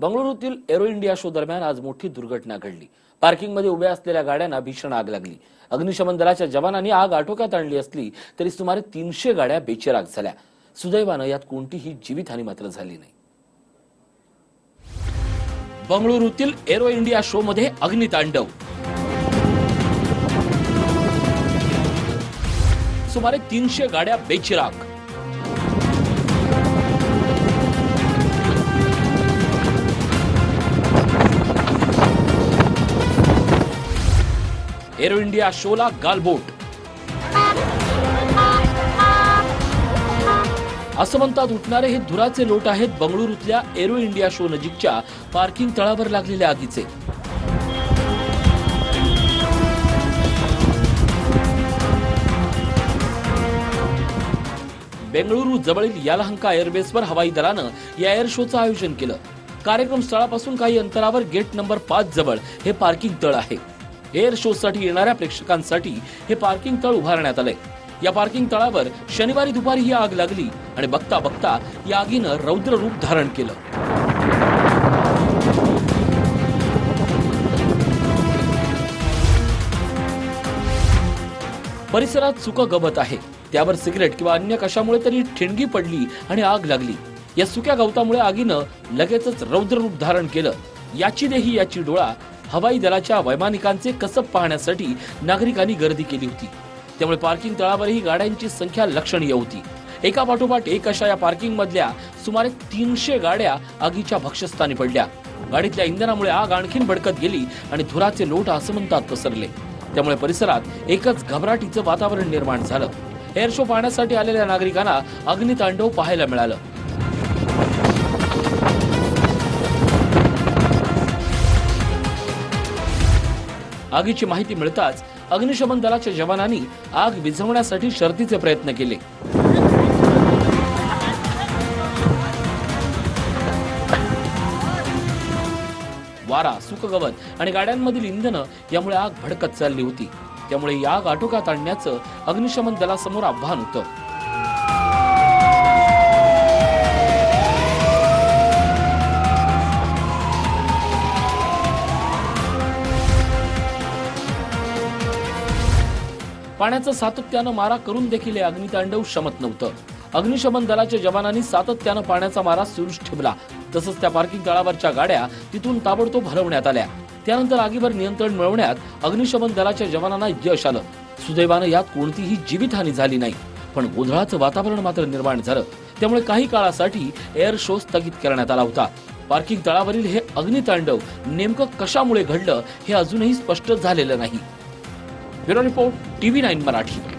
बंगळुरूतील arrow India show दरम्यान आज मोठी दुर्घटना घडली. पार्किंगमध्ये उभ्या असलेल्या गाड्यांना भीषण आग लागली. अग्निशमन दलाच्या जवानांनी आग आटोक्यात आणली असली तरी सुमारे तीनशे गाड्या बेचिराग झाल्या. सुदैवानं यात कोणतीही जीवितहानी मात्र झाली नाही. बंगळुरूतील एरो इंडिया शो मध्ये अग्नितांडव सुमारे तीनशे गाड्या बेचिराग. एरो इंडिया शोला गालबोट. असं म्हणतात उठणारे हे धुराचे लोट आहेत बंगळुरूतल्या एरो इंडिया शो नजीकच्या पार्किंग तळावर लागलेल्या आगीचे. बेंगळुरू जवळील यालहंका एअरबेसवर हवाई दलानं या एअर शोचं आयोजन केलं. कार्यक्रम स्थळापासून काही अंतरावर गेट नंबर पाच जवळ हे पार्किंग तळ आहे. एअर शो साठी येणाऱ्या प्रेक्षकांसाठी हे पार्किंग तळ उभारण्यात आलंय. या पार्किंग तळावर शनिवारी दुपारी ही आग लागली आणि बघता बघता या आगीनं रौद्र रूप धारण केलं. परिसरात सुकं गवत आहे. त्यावर सिगरेट किंवा अन्य कशामुळे तरी ठिणगी पडली आणि आग लागली. या सुक्या गवतामुळे आगीनं लगेचच रौद्र रूप धारण केलं. याची देही याची डोळा हवाई दलाच्या वैमानिकांचे कसब पाहण्यासाठी नागरिकांनी गर्दी केली होती. त्यामुळे पार्किंग तळावरही गाड्यांची संख्या लक्षणीय होती. एका पाठोपाठ एक अशा या पार्किंग मधल्या सुमारे तीनशे गाड्या आगीच्या भक्षस्थानी पडल्या. गाडीतल्या इंधनामुळे आग आणखीन भडकत गेली आणि धुराचे लोट आसमंतात पसरले. त्यामुळे परिसरात एकच घबराटीचं वातावरण निर्माण झालं. एअर शो पाहण्यासाठी आलेल्या नागरिकांना अग्नितांडव पाहायला मिळालं. आगीची माहिती मिळताच अग्निशमन दलाच्या जवानांनी आग विझवण्यासाठी शर्तीचे प्रयत्न केले. वारा सुकगवत आणि गाड्यांमधील इंधन यामुळे आग भडकत चालली होती. त्यामुळे ही आग आटोक्यात आणण्याचं अग्निशमन दलासमोर आव्हान होतं. पाण्याचं सातत्यानं मारा करून देखील हे अग्नितांडव शमत नव्हतं. अग्निशमन दलाच्या जवानांनी सातत्यानं पाण्याचा मारा सुरूच ठेवला. तसंच त्या पार्किंग तळावरच्या गाड्या तिथून ताबडतोब हलवण्यात आल्या. त्यानंतर आगीवर नियंत्रण मिळवण्यात अग्निशमन दलाच्या जवानांना यश आलं. सुदैवानं यात कोणतीही जीवितहानी झाली नाही. पण गोंधळाचं वातावरण मात्र निर्माण झालं. त्यामुळे काही काळासाठी एअर शो स्थगित करण्यात आला होता. पार्किंग तळावरील हे अग्नितांडव नेमकं कशामुळे घडलं हे अजूनही स्पष्ट झालेलं नाही. Bureau report TV nine Marathi.